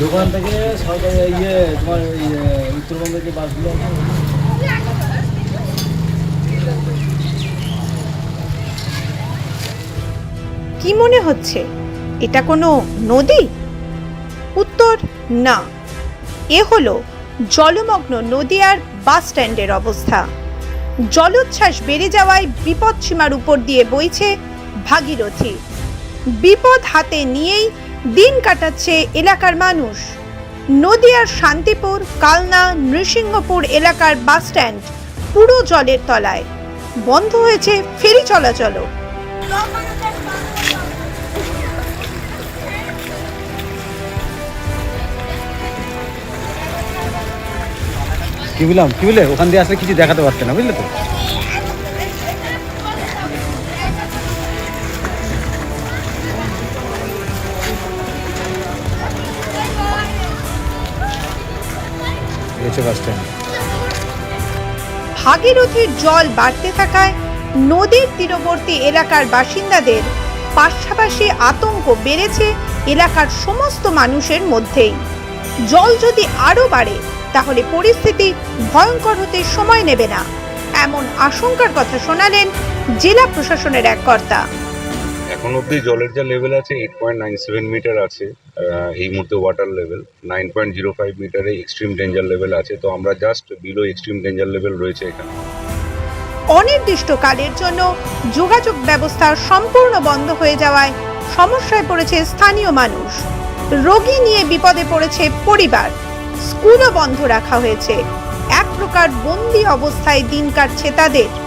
দোকান থেকে সরকারি ইয়ে তোমার উত্তরবঙ্গের যে বাসগুলো কি মনে হচ্ছে? এটা কোনো নদী? উত্তর না। এ হলো জলমগ্ন নদীয়ার বাস স্ট্যান্ডের অবস্থা। জলোচ্ছ্বাস বেড়ে যাওয়ায় বিপদ সীমার উপর দিয়ে বইছে ভাগীরথী। বিপদ হাতে নিয়েই দিন কাটাচ্ছে এলাকার মানুষ। নদিয়ার শান্তিপুর, কালনা, নৃসিংহপুর এলাকার বাসস্ট্যান্ড পুরো জলের তলায়। বন্ধ হয়েছে ফেরি চলাচলও। কি বললাম? কি বলে ওখান দিয়ে আসলে কিছু দেখাতে পারছে না, বুঝলে তো? ভাগীরথীর জল বাড়তে থাকায় নদীর তীরবর্তী এলাকার বাসিন্দাদের পাশাপাশি আতঙ্ক বেড়েছে এলাকার সমস্ত মানুষের মধ্যেই। জল যদি আরও বাড়ে তাহলে পরিস্থিতি ভয়ঙ্কর হতে সময় নেবে না। এমন আশঙ্কার কথা শোনালেন জেলা প্রশাসনের এক কর্তা। এখন অবধি জলের যা লেভেল আছে eight point nine seven metre আছে এই মুহূর্তে water level nine point zero five মিটারে এক্সট্রিম ডেঞ্জার লেভেল আছে। তো আমরা just below extreme danger level রয়েছে এখানে। অনির্দিষ্টকালের জন্য যোগাযোগ ব্যবস্থা সম্পূর্ণ বন্ধ হয়ে যাওয়ায় সমস্যায় পড়েছে স্থানীয় মানুষ। রোগী নিয়ে বিপদে পড়েছে পরিবার। স্কুলও বন্ধ রাখা হয়েছে। এক প্রকার বন্দি অবস্থায় দিন কাটছে তাদের।